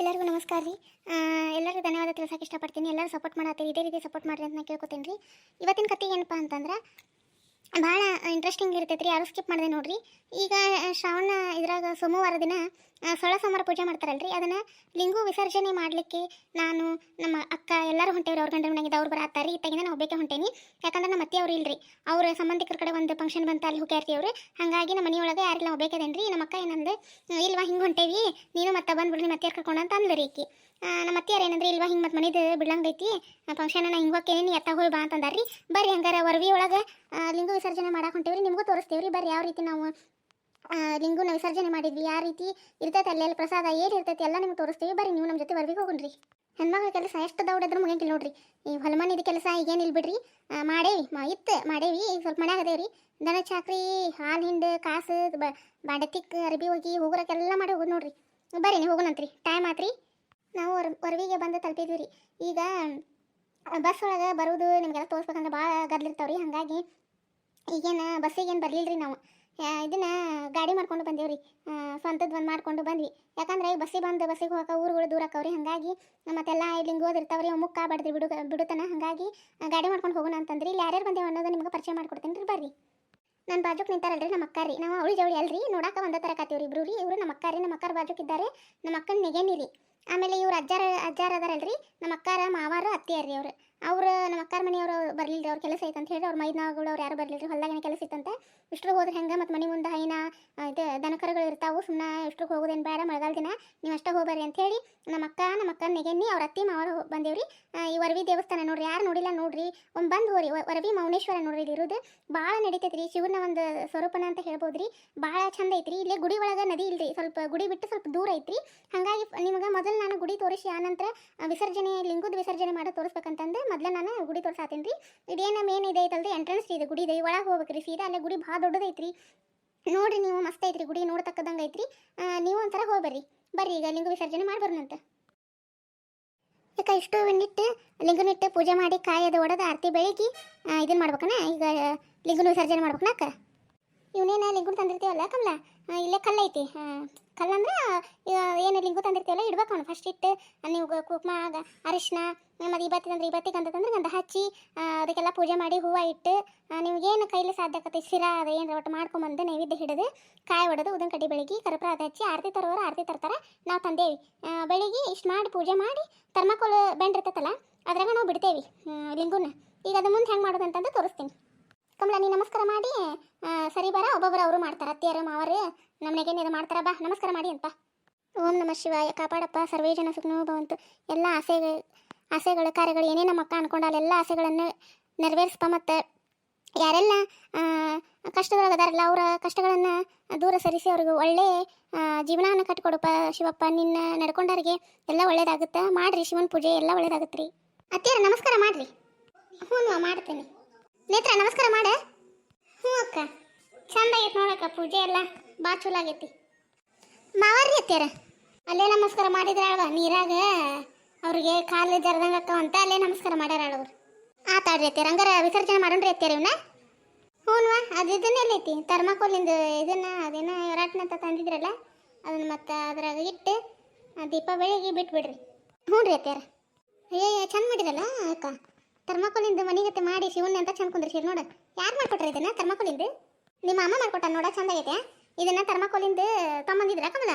ಎಲ್ಲರಿಗೂ ನಮಸ್ಕಾರ ರೀ. ಎಲ್ಲರಿಗೂ ಧನ್ಯವಾದ ತಿಳಿಸೋಕೆ ಇಷ್ಟಪಡ್ತೀನಿ. ಎಲ್ಲರೂ ಸಪೋರ್ಟ್ ಮಾಡತ್ತೀರಿ. ಇದೇ ರೀತಿ ಸಪೋರ್ಟ್ ಮಾಡ್ರಿ ಅಂತ ನಾನು ಕೇಳ್ಕೊತೀನಿ ರೀ. ಇವತ್ತಿನ ಕತೆ ಏನಪ್ಪ ಅಂತಂದ್ರೆ ಭಾಳ ಇಂಟ್ರೆಸ್ಟಿಂಗ್ ಇರ್ತೈತೆ ರೀ ಯಾರು ಸ್ಕಿಪ್ ಮಾಡಿದೆ ನೋಡ್ರಿ. ಈಗ ಶ್ರಾವಣ ಇದ್ರಾಗ ಸೋಮವಾರ ದಿನ ಸೊಳ ಸೋಮವಾರ ಪೂಜೆ ಮಾಡ್ತಾರಲ್ರಿ, ಅದನ್ನು ಲಿಂಗು ವಿಸರ್ಜನೆ ಮಾಡಲಿಕ್ಕೆ ನಾನು, ನಮ್ಮ ಅಕ್ಕ ಎಲ್ಲರೂ ಹೊಂಟೇವ್ರಿ, ಅವ್ರ ಗಂಡನ ಮನೆಗೆ ಅವ್ರು ರೀ ಇತ್ತಾಗಿಂದ ನಾನು ಒಬ್ಬಕ್ಕೆ ಹೊಂಟೇನಿ. ಯಾಕಂದ್ರೆ ನಮ್ಮ ಅತ್ತೆ ಅವ್ರು ಇಲ್ರಿ, ಅವ್ರ ಸಂಬಂಧಿಕರ ಕಡೆ ಒಂದು ಫಂಕ್ಷನ್ ಬಂತ, ಅಲ್ಲಿ ಹೋಗ್ಯಾರ್ತಿ ಅವ್ರು ಹಾಗಾಗಿ ನಮ್ಮ ಮನೆಯೊಳಗೆ ಯಾರಿಲ್ಲ ಒಬ್ಬೇಕದೇನ್ರಿ ನಮ್ಮ ಅಕ್ಕ ಏನಂದ್ರೆ ಇಲ್ವಾ, ಹಿಂಗೆ ಹೊಂಟೇವಿ, ನೀನು ಮತ್ತೆ ಬಂದ್ಬಿಡ್ರಿ ಮತ್ತೆ ಕರ್ಕೊಂಡು ಅಂತ ಅಂದ್ರಿ ಈಕಿ. ನಮ್ಮ ಅತ್ತೆಯರ್ ಏನಂದ್ರೆ ಇಲ್ವಾ ಹಿಂಗೆ ಮತ್ತೆ ಮನಿದು ಬಿಡ್ಲಂಗೈತಿ. ಫಂಕ್ಷನ್ ನಾ ಹಿಂಗೆ ಹೋಗ್ತೇನೆ ಎತ್ತ ಹೋಗಿ ಬಾ ಅಂತಂದಾರ್ರಿ. ಬರ್ರಿ ಹಂಗಾರ ವರವಿ ಒಳಗೆ ಲಿಂಗು ವಿಸರ್ಜನೆ ಮಾಡಕ್ಕೆ ಹೊಂಟೇವ್ರಿ ನಿಮಗೂ ತೋರಿಸ್ತೇವ್ರಿ ಬರ್ರಿ ಯಾವ ರೀತಿ ನಾವು ಲಿಂಗುನ ವಿಸರ್ಜನೆ ಮಾಡಿದ್ವಿ ಯಾವ ರೀತಿ ಇರ್ತೈತೆ ಅಲ್ಲೆಲ್ಲ ಪ್ರಸಾದ ಏನು ಇರ್ತೈತಿ ಎಲ್ಲ ನಿಮ್ಗೆ ತೋರಿಸ್ತೀವಿ. ಬರ್ರಿ ನೀವು ನಮ್ಮ ಜೊತೆ ವರ್ವಿಗೆ ಹೋಗ್ರಿ ಹೆಣ್ಮಕ್ಳ ಕೆಲಸ ಎಷ್ಟು ದೌಡದ್ರು ಮುಗಿಯಂಗಿಲ್ಲ ನೋಡ್ರಿ. ಈ ಹೊಲಮನಿದ ಕೆಲಸ ಈಗೇನಿಲ್ಲ ಬಿಡ್ರಿ. ಆ, ಮಾಡೇವಿ ಮಾ ಇತ್ತು ಮಾಡೇವಿ ಈಗ ಸ್ವಲ್ಪ ಮನ್ಯಾಗ ಅದೇವ್ರಿ. ದನ ಚಾಕ್ರಿ ಹಾಲು ಹಿಂಡು ಕಾಸು ಬ ಅರಬಿ ಅರ್ಬಿ ಹೋಗಿ ಹೋಗ್ರಕ್ಕೆಲ್ಲ ಮಾಡಿ ಹೋಗೋದು ನೋಡ್ರಿ. ಬರ್ರಿ ನೀವು ಹೋಗೋಣಂತ್ರಿ ಟೈಮ್ ಆತ್ರಿ. ನಾವು ವರವಿಗೆ ಬಂದು ತಲುಪಿದ್ವಿ ರೀ. ಈಗ ಬಸ್ ಒಳಗೆ ಬರೋದು ನಿಮಗೆಲ್ಲ ತೋರಿಸ್ಬೇಕಂದ್ರೆ ಭಾಳ ಗದ್ಲಿರ್ತಾವ್ರಿ ಹಾಗಾಗಿ ಈಗೇನು ಬಸ್ಸಿಗೇನು ಬರಲಿಲ್ಲ ರೀ ನಾವು. ಇದನ್ನು ಗಾಡಿ ಮಾಡ್ಕೊಂಡು ಬಂದೇವ್ರಿ ಸ್ವಂತದ್ದು ಒಂದು ಮಾಡ್ಕೊಂಡು ಬಂದ್ವಿ. ಯಾಕಂದ್ರೆ ಈಗ ಬಸ್ಸಿಗೆ ಬಂದು ಬಸ್ಸಿಗೆ ಹೋಗಕ್ಕೆ ಊರುಗಳು ದೂರ ಆಕವ್ರಿ ಹಾಗಾಗಿ ಮತ್ತೆಲ್ಲ ಇಲ್ಲಿಂಗ್ ಓದಿರ್ತಾವ್ರಿ ಮುಕ್ಕ ಬಡ್ದ್ರಿ ಬಿಡು ಬಿಡುತ್ತಾನೆ ಹಾಗಾಗಿ ಗಾಡಿ ಮಾಡ್ಕೊಂಡು ಹೋಗೋಣ ಅಂತಂದ್ರಿ. ಇಲ್ಲಿ ಯಾರ್ಯಾರು ಬಂದೇವು ಅನ್ನೋದು ನಿಮ್ಗೆ ಪರಿಚಯ ಮಾಡ್ಕೊಡ್ತೀನಿ ರೀ. ಬರ್ರಿ. ನನ್ನ ಬಾಜುಕ್ ನಿಂತಾರಲ್ರಿ ನಮ್ಮ ಅಕ್ಕ ರೀ. ನಾವು ಅವಳಿ ಜವಳಿ ಅಲ್ರಿ. ನೋಡಕ್ಕೆ ಒಂದೇ ಥರ ಕಾತೀವ್ರಿ ಇಬ್ರು ರೀ. ಇವರು ನಮ್ಮ ಅಕ್ಕ ರೀ. ನಮ್ಮ ಅಕ್ಕರ ಬಾಜುಕ್ ಇದ್ದಾರೆ. ನಮ್ಮ ಅಕ್ಕನ ನೆಗೆನಿ ರೀ. ಆಮೇಲೆ ಇವ್ರು ಅಜ್ಜಾರ ಅಜ್ಜಾರ ಅದಾರಲ್ರಿ? ನಮ್ಮ ಅಕ್ಕಾರ ಮಾವಾರ ಅತ್ತಿಯರ್ರಿ ಅವರು. ಅವ್ರು ನಮ್ಮ ಅಕ್ಕಾರ ಮನೆಯವರು ಬರಲಿಲ್ಲ ಅವ್ರ ಕೆಲಸ ಐತಂತ ಹೇಳಿ ಅವ್ರ ಮೈದಾಗಳು ಅವ್ರು ಯಾರು ಬರ್ಲಿಲ್ಲ ಹೊಲ್ದಾಗಿನ ಕೆಲಸ ಇತ್ತಂತೆ ಇಷ್ಟ್ರಿಗೆ ಹೋದ್ರೆ ಹೆಂಗೆ ಮತ್ತು ಮನೆ ಮುಂದೆ ಹೈನ ಇದು ದನಕರುಗಳು ಇರ್ತಾವು ಸುಮ್ಮನೆ ಇಷ್ಟ್ರಿಗೆ ಹೋಗೋದೇನು ಬೇಡ ಮಳೆಗಾಲ ದಿನ ನೀವು ಅಷ್ಟೇ ಅಂತ ಹೇಳಿ ನಮ್ಮ ಅಕ್ಕ ನಮ್ಮ ಅಕ್ಕ ನೆಗೆನ್ನಿ ಅವ್ರ ಅತ್ತಿ ಮಾವರು ಬಂದೇವ್ರಿ. ಈ ವರವಿ ದೇವಸ್ಥಾನ ನೋಡ್ರಿ ಯಾರು ನೋಡಿಲ್ಲ ನೋಡ್ರಿ ಒಂದು ಬಂದು ಹೋರಿ ವರವಿ ಮೌನೇಶ್ವರ ನೋಡ್ರಿ ಇಲ್ಲಿ ಇರೋದು ಭಾಳ ನಡೀತೈತ್ರಿ ಶಿವನ ಒಂದು ಸ್ವರೂಪನ ಅಂತ ಹೇಳ್ಬೋದ್ರಿ ಭಾಳ ಚಂದ ಐತ್ರಿ ಇಲ್ಲಿ ಗುಡಿ ಒಳಗೆ ನದಿ ಇಲ್ರಿ ಸ್ವಲ್ಪ ಗುಡಿ ಬಿಟ್ಟು ಸ್ವಲ್ಪ ದೂರ ಐತ್ರಿ ಹಾಗಾಗಿ ನಿಮಗೆ ಮೊದಲು ನಾನು ಗುಡಿ ತೋರಿಸಿ ಆನಂತರ ಆ, ವಿಸರ್ಜನೆ ಲಿಂಗದ ವಿಸರ್ಜನೆ ಮಾಡೋ ತೋರಿಸ್ಬೇಕಂತಂದು ಮೊದಲು ನಾನು ಗುಡಿ ತೋರ್ಸಾತೀನಿ ರೀ ಇದೇನು ಮೇನ್ ಇದೆ ಐತಲ್ರಿ ಎಂಟ್ರೆನ್ಸ್ ಇದೆ ಗುಡಿ ಇದೆ. ಒಳಗೆ ಹೋಗ್ಬೇಕ್ರಿ, ಸೀದಾ ಅಲ್ಲೇ ಗುಡಿ ಭಾಳ ದೊಡ್ಡದೈತ್ರಿ. ನೋಡ್ರಿ ನೀವು ಮಸ್ತ್ ಐತ್ರಿ ಗುಡಿ ನೋಡ್ತಕ್ಕದಂಗೆ ಐತ್ರಿ. ನೀವು ಒಂಥರ ಹೋಗ್ಬರ್ರಿ. ಬರ್ರಿ ಈಗ ಲಿಂಗ ವಿಸರ್ಜನೆ ಮಾಡ್ಬರ್ನಂತ. ಯಾಕೆ ಇಷ್ಟು ನಿಟ್ಟು ಲಿಂಗನಿಟ್ಟು ಪೂಜೆ ಮಾಡಿ ಕಾಯದ ಒಡೆದು ಆರತಿ ಬೆಳಗ್ಗೆ ಇದನ್ನ ಮಾಡ್ಬೇಕನ? ಈಗ ಲಿಂಗನ ವಿಸರ್ಜನೆ ಮಾಡ್ಬೇಕನ ಅಕ್ಕ? ಇವನೇನ ಲಿಂಗನ ತಂದಿರ್ತೀವಲ್ಲ ಕಮಲ? ಇಲ್ಲೇ ಕಲ್ಲೈತಿ. ಕಲ್ಲಂದ್ರೆ ಏನು ಲಿಂಗು ತಂದಿರ್ತೀವಲ್ಲ, ಇಡ್ಬೇಕು ಅವ್ನು ಫಸ್ಟ್ ಇಟ್ಟು ನೀವು ಕುಕ್ಮ ಅರಿಶಿನ ಮತ್ತು ಇವತ್ತಿಗೆ ಅಂದ್ರೆ ಇವತ್ತಿಗೆ ಅಂತಂದ್ರೆ ಗಂಧ ಹಚ್ಚಿ ಅದಕ್ಕೆಲ್ಲ ಪೂಜೆ ಮಾಡಿ ಹೂವು ಇಟ್ಟು ನಿಮ್ಗೇನು ಕೈಲಿ ಸಾಧ್ಯ ಆಗತ್ತೆ ಶಿರ ಅದು ಏನು ಒಟ್ಟು ಮಾಡ್ಕೊಂಬಂದು ನೈವೇದ್ಯ ಹಿಡಿದು, ಕಾಯಿ ಹೊಡೆದು ಉದನ್ ಕಡ್ಡಿ ಬೆಳಗ್ಗೆ ಕರ್ಪೂರ ಅದು ಹಚ್ಚಿ, ಆರತಿ ತರೋರು ಆರತಿ ತರ್ತಾರೆ, ನಾವು ತಂದೇವಿ. ಬೆಳಿಗ್ಗೆ ಇಷ್ಟು ಮಾಡಿ ಪೂಜೆ ಮಾಡಿ ಥರ್ಮಕೋಲ್ ಬೆಂಡಿರ್ತೈತಲ್ಲ ಅದ್ರಾಗ ನಾವು ಬಿಡ್ತೇವಿ ಲಿಂಗುನ ಈಗ ಅದು ಮುಂದೆ ಹೆಂಗೆ ಮಾಡೋದು ಅಂತಂದು ತೋರಿಸ್ತೀನಿ. ಕಮಲ, ನೀ ನಮಸ್ಕಾರ ಮಾಡಿ ಸರಿ ಬರ ಒಬ್ಬೊಬ್ಬರು ಅವರು ಮಾಡ್ತಾರೆ, ಅತ್ತಿಯರು, ಮಾವರು ನಮ್ಮನೆಗೇನು ಇದು ಮಾಡ್ತಾರ ಬಾ, ನಮಸ್ಕಾರ ಮಾಡಿ ಅಂತ. ಓಂ ನಮ ಶಿವಾಯ, ಕಾಪಾಡಪ್ಪ, ಸರ್ವೇ ಜನ ಸುಖನೋ ಭವಂತು. ಎಲ್ಲ ಆಸೆಗಳು ಆಸೆಗಳು, ಕಾರ್ಯಗಳು, ಏನೇ ನಮ್ಮ ಅಕ್ಕ ಅಲ್ಲೆಲ್ಲ ಎಲ್ಲ ಆಸೆಗಳನ್ನು ನೆರವೇರಿಸ್ಪ ಮತ್ತು ಯಾರೆಲ್ಲ ಕಷ್ಟದೊಳಗದಾರಲ್ಲ, ಅವರ ಕಷ್ಟಗಳನ್ನು ದೂರ ಸರಿಸಿ ಅವ್ರಿಗೆ ಒಳ್ಳೆ ಜೀವನವನ್ನು ಕಟ್ಟಿಕೊಡಪ್ಪ ಶಿವಪ್ಪ, ನಿನ್ನ ನಡ್ಕೊಂಡವ್ರಿಗೆ ಎಲ್ಲ ಒಳ್ಳೇದಾಗುತ್ತೆ. ಮಾಡಿರಿ ಶಿವನ ಪೂಜೆ, ಎಲ್ಲ ಒಳ್ಳೇದಾಗುತ್ತೆ ರೀ ಅತ್ತಿಯರ, ನಮಸ್ಕಾರ ಮಾಡ್ರಿ. ಹ್ಞೂ, ಮಾಡ್ತೀನಿ. ನೇತ್ರ, ನಮಸ್ಕಾರ ಮಾಡ. ಹ್ಞೂ ಅಕ್ಕ. ಚಂದ ಆಗೈತೆ ನೋಡಕ್ಕ ಪೂಜೆ ಎಲ್ಲ. ಭಾಳ ಚಲೋ ಆಗೈತಿ. ಮಾವಾರಿ ಅತ್ತಿಯರ? ಅಲ್ಲೇ ನಮಸ್ಕಾರ ಮಾಡಿದ್ರ ಅಳ್ವ ನೀರಾಗ ಅವ್ರಿಗೆ ಕಾಲು ಜರದಂಗ ಅಂತ ಅಲ್ಲೇ ನಮಸ್ಕಾರ ಮಾಡ್ಯಾರ ಅಳವ್ರು ಆತಾಡ್ರಿ ಅತ್ತಿಯರ, ಹಂಗಾರ ವಿಸರ್ಜನೆ ಮಾಡೋಣ್ರಿ ಅತ್ತಿಯರ ಇವನ್ನ ಹ್ಞೂನ್ವಾ ಅದು ಇದನ್ನ ಎಲ್ಲೈತಿ, ಥರ್ಮಾಕೋಲಿಂದ ಇದನ್ನ, ಅದೇನ ರಾಟ್ನ ಅಂತ ತಂದಿದ್ರಲ್ಲ, ಅದನ್ನ ಮತ್ತೆ ಅದ್ರಾಗ ಇಟ್ಟು ದೀಪ ಬೆಳಗ್ಗೆ ಬಿಟ್ಬಿಡ್ರಿ. ಹ್ಞೂ ರೀ ಅತ್ಯಾರ ಚಂದ ಮಾಡಿದಲ್ಲ ಅಕ್ಕ? ಥರ್ಮಾಕೋಲಿಂದ ಮನೆಗತ್ತೆ ಮಾಡಿ ಶಿವನ್ ಅಂತ ಚಂದ ಶಿವ ನೋಡು. ಯಾರು ಮಾಡ್ಕೊಟ್ರಿ ಇದನ್ನ, ಥರ್ಮಾಕೋಲಿಂದ? ನಿಮ್ಮ ಅಮ್ಮ ಮಾಡ್ಕೊಟ್ಟ ನೋಡ, ಚಂದ ಆಗೈತೆ ಇದನ್ನ ಥರ್ಮಾಕೋಲಿಂದ ತೊಂಬಂದಿದ್ರ ಕಮಲ?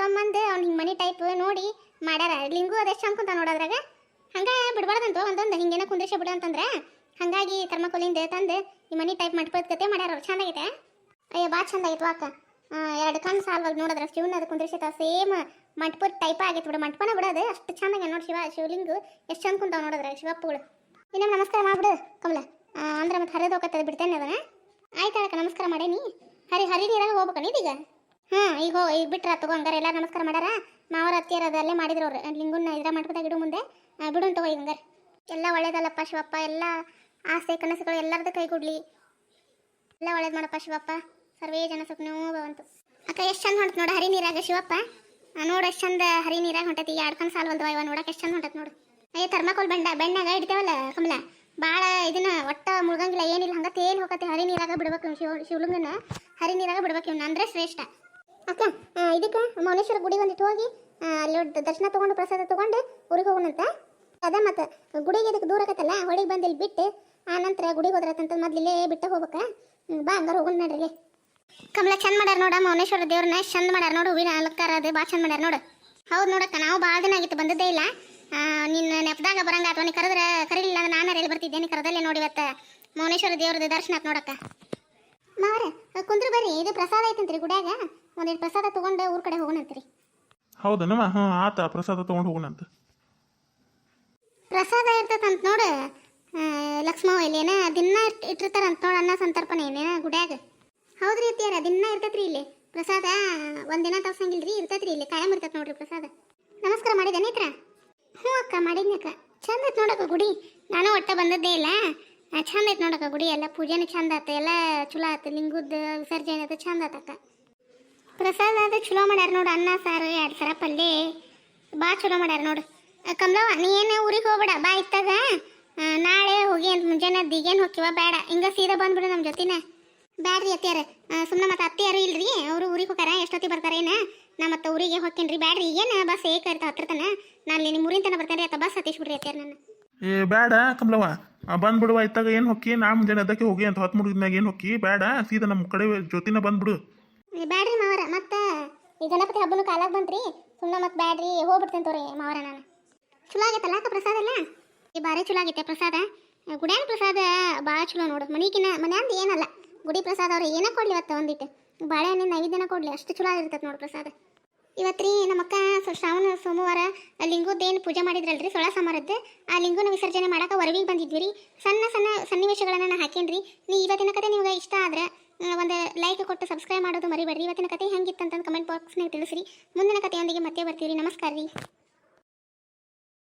ತೊಂಬಂದು ಅವ್ನು ಹಿಂಗೆ ಮನಿ ಟೈಪ್ ನೋಡಿ ಮಾಡ್ಯಾರ. ಲಿಂಗು ಅದೆಷ್ಟು ಚಂದ ಕುಂತ ನೋಡೋದ್ರಾಗ ಹಂಗ ಬಿಡ್ಬಾರ್ದಂತ ಒಂದೊಂದು ಹಿಂಗೇನ ಕುಂದ್ರಿಸಿ ಬಿಡು ಅಂತಂದ್ರೆ. ಹಾಗಾಗಿ ಥರ್ಮಾಕೋಲಿಂದ ತಂದು ಈ ಮನಿ ಟೈಪ್ ಮಾಡ್ಕೋದ್ಕತೆ ಮಾಡ್ಯಾರ ಅವ್ರು. ಚಂದ ಆಗೈತೆ? ಅಯ್ಯೋ ಭಾಳ ಚಂದ ಆಗೈತೆ ವಾಕ. ಎರಡು ಕಣ್ಣು ಸಾಲ್ವಾಗಿ ನೋಡಿದ್ರೆ ಶಿವನ ಅದು ಕುಂದ್ರಿಸಿತ ಸೇಮ್ ಮಂಟಪದ ಟೈಪ್ ಆಗೈತೆ ಬಿಡು. ಮಂಟಪನ ಬಿಡೋದು ಅಷ್ಟು ಚೆನ್ನಾಗಿ ನೋಡಿ ಶಿವ. ಶಿವಲಿಂಗು ಎಷ್ಟು ಚಂದ ನೋಡಿದ್ರೆ ಶಿವಪ್ಪಗಳು ಇನ್ನೊಮ್ಮೆ ನಮಸ್ಕಾರ ಮಾಡ್ಬಿಡು ಕಮಲ. ಅಂದ್ರೆ ಮತ್ತೆ ಹರಿದು ಹೋಗತ್ತದ ಬಿಡ್ತೇನೆ ಅದನ್ನ. ಆಯ್ತಾಳಕ್ಕ ನಮಸ್ಕಾರ ಮಾಡೇನಿ. ಹರಿ ಹರಿ ನೀರಾಗ ಹೋಗ್ಬೇಕಣ್ಣ ಇದೀಗ ಹಾಂ ಈಗ ಹೋ, ಈಗ ಬಿಟ್ರ, ತಗೋ ಹಂಗಾರೆ ಎಲ್ಲ ನಮಸ್ಕಾರ ಮಾಡ್ಯಾರ ಮಾವರ ಅತ್ತಿಯರ ಅದಲ್ಲೇ ಮಾಡಿದ್ರು ಅವ್ರು. ಲಿಂಗುನ ಇದ್ರ ಮಂಟಪದಾಗ ಇಡು ಮುಂದೆ. ಬಿಡು ತಗೋ ಈಗ ಹಂಗಾರೆ. ಎಲ್ಲ ಒಳ್ಳೇದಲ್ಲಪ್ಪ ಶಿವಪ್ಪ, ಎಲ್ಲ ಆಸೆ, ಕನಸುಗಳು ಎಲ್ಲರದ್ದು ಕೈಗೂಡ್ಲಿ ಎಲ್ಲ ಒಳ್ಳೇದು ಮಾಡಪ್ಪ ಶಿವಪ್ಪ. ಸರ್ವೇ ಜನ ಸುಖನೂ ಬಂತು ಅಕ್ಕ, ಎಷ್ಟು ಚಂದ ಹೊಂಟತ್ ನೋಡು ಹರಿ ನೀರಾಗ ಶಿವಪ್ಪ. ನೋಡು ಎಷ್ಟು ಚಂದ ಹರಿ ನೀರಾಗ ಹೊಂಟತಿ. ಎರಡು ಕಣ್ ಸಾಲ ಒಂದು ಇವ ನೋಡಕ್ಕೆ ಎಷ್ಟು ಚಂದ ಹೊಂಟತ್ ನೋಡು. ಅಯ್ಯ, ಥರ್ಮಾಕೋಲ್ ಬಂಡ, ಬೆಣ್ಣಾಗ ಇಡ್ತೇವಲ್ಲ ಕಮಲ? ಭಾಳ ಇದನ್ನ ಒಟ್ಟ ಮುಳುಗಂಗಿಲ್ಲ, ಏನಿಲ್ಲ ಹಂಗೆ ತೇಲಿ ಹೋಗತ್ತೆ ಹರಿ ನೀರಾಗ ಬಿಡ್ಬೇಕು ಶಿವ, ಶಿವಲಿಂಗನ. ಹರಿ ನೀರಾಗ ಬಿಡ್ಬೇಕು ಇವ್ನ. ಅಂದ್ರೆ ಶ್ರೇಷ್ಠ. ಅಕ್ಕ ಇದಕ್ಕೆ ಮೌನೇಶ್ವರ ಗುಡಿ ಒಂದಿಟ್ಟು ಹೋಗಿ ಅಲ್ಲಿ ದರ್ಶನ ತಗೊಂಡು ಪ್ರಸಾದ ತಗೊಂಡು ಊರಿಗೆ ಹೋಗೋಣಂತ. ಅದ ಮತ್ತು ಗುಡಿಗೆ ಇದಕ್ಕೆ ದೂರ ಆಗತ್ತಲ್ಲ ಹೊಡಿಗೆ ಬಂದು ಇಲ್ಲಿ ಬಿಟ್ಟು, ಆ ನಂತರ ಗುಡಿಗೆ ಹೋದ್ರತ್ತಂತ ಮೊದ್ಲು ಇಲ್ಲೇ ಬಿಟ್ಟು ಹೋಗ್ಬೇಕಾ. ಬಾ, ಹಂಗಾರ ಹೋಗೋಣ ನಡ್ರಿ ಕಮಲ ಚಂದ ಮಾಡ್ಯಾರ ನೋಡ ಮೌನೇಶ್ವರ ದೇವ್ರನ್ನ. ಚಂದ ಮಾಡ್ಯಾರ ನೋಡು, ಹೂವಿನ ಅಲಂಕಾರ ಅದು ಭಾಳ ಚಂದ ಮಾಡ್ಯಾರ ನೋಡು. ಹೌದು ನೋಡಕ್ಕ, ನಾವು ಭಾಳ ದಿನ ಆಗಿತ್ತು, ಬಂದದ್ದೇ ಇಲ್ಲ. ನಿನ್ನ ನೆಪದಾಗ ಬರಂಗ ಅಥವಾ ನೀ ಕರೆದ್ರೆ ಕರೀಲಿಲ್ಲ ನಾನು ಎಲ್ಲಿ ಬರ್ತಿದ್ದೆ, ನೀ ಕರೆದಲ್ಲೇ ನೋಡಿ ಇವತ್ತು ಮೌನೇಶ್ವರ ದೇವ್ರದ್ದು ದರ್ಶನ ಆತ್ ನೋಡಕ್ಕ. ಮಾವರ ಕುಂದ್ರ ಬರ್ರಿ ಇದು ಪ್ರಸಾದ ಐತಂತ್ರಿ ಗುಡ್ಯಾಗ. ಒಂದೆರಡು ಪ್ರಸಾದ ತಗೊಂಡು ಊರ್ ಕಡೆ ಹೋಗೋಣಂತ್ರಿ. ಹೌದನಮ್ಮ ಹಾಂ ಆತ ಪ್ರಸಾದ ತೊಗೊಂಡು ಹೋಗೋಣಂತ. ಪ್ರಸಾದ ಇರ್ತದಂತ ನೋಡು ಲಕ್ಷ್ಮವ ಲಕ್ಷ್ಮವ್ವ ಇಲ್ಲಿ ಏನ ದಿನ ಇಟ್ಟಿರ್ತಾರ ಇಟ್ಟಿರ್ತಾರಂತ ನೋಡು ಅನ್ನ ಸಂತರ್ಪಣೆ ಏನೇನ ಗುಡ್ಯಾಗ. ಹೌದ್ರಿ ಅತ್ತಿಯಾರ ದಿನ ಇರ್ತೈತ್ರಿ ಇಲ್ಲಿ. ಪ್ರಸಾದ ಒಂದಿನ ತರ್ಸಂಗಿಲ್ರಿ ಇರ್ತೈತ್ರಿ ಇಲ್ಲಿ ಕಾಯಂ ಇರ್ತೈತೆ ನೋಡ್ರಿ ಪ್ರಸಾದ. ನಮಸ್ಕಾರ ಮಾಡಿದೆ ನೇತ್ರ? ಹ್ಞೂ ಅಕ್ಕ ಮಾಡಿದ್ನಕ್ಕ ಚಂದ ನೋಡಕ್ಕ ಗುಡಿ. ನಾನು ಒಟ್ಟ ಬಂದದ್ದೇ ಇಲ್ಲ. ಚಂದ ಐತೆ ನೋಡಕ್ಕ ಗುಡಿ, ಎಲ್ಲ ಪೂಜೆನೂ ಚಂದ ಆತ, ಎಲ್ಲ ಚಲೋ ಆತು, ಲಿಂಗದ ವಿಸರ್ಜನೆ ಅದು ಚಂದ ಆತಕ್ಕ. ಪ್ರಸಾದ ಅದು ಚಲೋ ಮಾಡ್ಯಾರ ನೋಡು, ಅನ್ನ, ಸಾರು, ಎರಡು ಸರ ಪಲ್ಯ ಭಾಳ ಚಲೋ ಮಾಡ್ಯಾರ ನೋಡು. ಕಮಲವ್ವ, ನೀ ಏನು ಊರಿಗೆ ಹೋಗ್ಬೇಡ, ಬಾ ಇತ್ತಾಗ. ನಾಳೆ ಹೋಗಿ ಅಂತ ಮುಂಜಾನೆ ದಿಗೇನು ಹೋಗ್ತೀವ ಬೇಡ. ಹಿಂಗ ಸೀದಾ ಬಂದ್ಬಿಡು ನಮ್ಮ ಜೊತಿನ. ಬ್ಯಾಡ್ರಿ ಅತ್ತಿಯಾರ. ಸುಮ್ಮನೆ ಮತ್ತೆ ಅತ್ತಿಯಾರು ಇಲ್ರಿ, ಅವರು ಊರಿಗೆ ಹೋಗಾರ, ಎಷ್ಟೊತ್ತಿಗೆ ಬರ್ತಾರೆ ಏನು? ನಾ ಮತ್ತೆ ಊರಿಗೆ ಹೋಗ್ತೇನೆ ಬ್ಯಾಡ್ರಿ ಏನು ಬಸ್ ಏಕ ಇರ್ತಾವ ಹತ್ರತನ ನಾನು ನಿಮ್ಮ ತನ ಬರ್ತೇನೆ ರೀ ಅತ್ತ ಬಸ್ ಹತ್ತಿಸ್ಬಿಡ್ರಿ ಅತ್ತಿಯಾರ ನನ್ನ. ಏ ಬೇಡ ಕಮಲವ್ವ. ಬಂದ್ಬಿಡುವ ಇತ್ತಾಗ ಏನು ಹೊಕ್ಕಿ? ನಾ ಮುಂಜಾನೆ ಅದಕ್ಕೆ ಹೋಗಿ ಅಂತ ಹೊತ್ತು ಮುಡಿದ್ಮ್ಯಾಗ ಏನು ಹೊಕ್ಕಿ? ಬೇಡ, ಸೀದಾ ನಮ್ಮ ಕಡೆ ಜ್ಯೋತಿನ ಬಂದ್ಬಿಡು. ಬಿಡು ಬ್ಯಾಡ್ರಿ ಮಾವರ, ಮತ್ತೆ ಈ ಗಣಪತಿ ಹಬ್ಬನು ಕಾಲಾಗ ಬಂತ್ರಿ. ಸುಮ್ಮನೆ ಮತ್ತೆ ಬ್ಯಾಡ್ರಿ, ಹೋಗ್ಬಿಡ್ತೇನೆ ತೋರಿ ಮಾವರ ನಾನು. ಚಲೋ ಆಗೈತಲ್ಲ ಅಕ್ಕ ಪ್ರಸಾದ ಎಲ್ಲ? ಈ ಬಾರಿ ಚಲೋ ಆಗೈತೆ ಪ್ರಸಾದ. ಗುಡ್ಯಾನ ಪ್ರಸಾದ ಭಾಳ ಚಲೋ ನೋಡು. ಮನಿಗಿನ ಮನ್ಯಾಂದ ಏನಲ್ಲ. ಗುಡಿ ಪ್ರಸಾದ ಅವ್ರು ಏನೋ ಕೊಡ್ಲಿ ಇವತ್ತು ಒಂದಿಟ್ಟು ಬಾಳೆಹಣ್ಣಿನ ದಿನ ಕೊಡ್ಲಿ. ಅಷ್ಟು ಚಲೋ ಆಗಿರ್ತೈತೆ ನೋಡು ಪ್ರಸಾದ. ಇವತ್ತ್ರಿ ನಮ್ಮ ಅಕ್ಕ ಸ್ವಲ್ಪ ಶ್ರಾವಣ ಸೋಮವಾರ ಲಿಂಗದ್ದೇನು ಪೂಜೆ ಮಾಡಿದ್ರಲ್ರಿ ಸೊಳ ಸಮಾರದ್ದು? ಆ ಲಿಂಗನ ವಿಸರ್ಜನೆ ಮಾಡಕ್ಕೆ ಹೊರವಿಗೆ ಬಂದಿದ್ವಿ ರೀ. ಸಣ್ಣ ಸಣ್ಣ ಸನ್ನಿವೇಶಗಳನ್ನು ನಾನು ಹಾಕೇನ್ರಿ. ನೀ ಇವತ್ತಿನ ಕತೆ ನಿಮ್ಗೆ ಇಷ್ಟ ಆದ್ರೆ ಒಂದು ಲೈಕ್ ಕೊಟ್ಟು ಸಬ್ಸ್ಕ್ರೈಬ್ ಮಾಡೋದು ಮರಿಬೇಡ್ರಿ. ಇವತ್ತಿನ ಕತೆ ಹೆಂಗಿತ್ತಂತ ಕಮೆಂಟ್ ಬಾಕ್ಸ್ನಾಗ ತಿಳಿಸ್ರಿ. ಮುಂದಿನ ಕಥೆಯೊಂದಿಗೆ ಮತ್ತೆ ಬರ್ತೀವಿ ನಮಸ್ಕಾರ ರೀ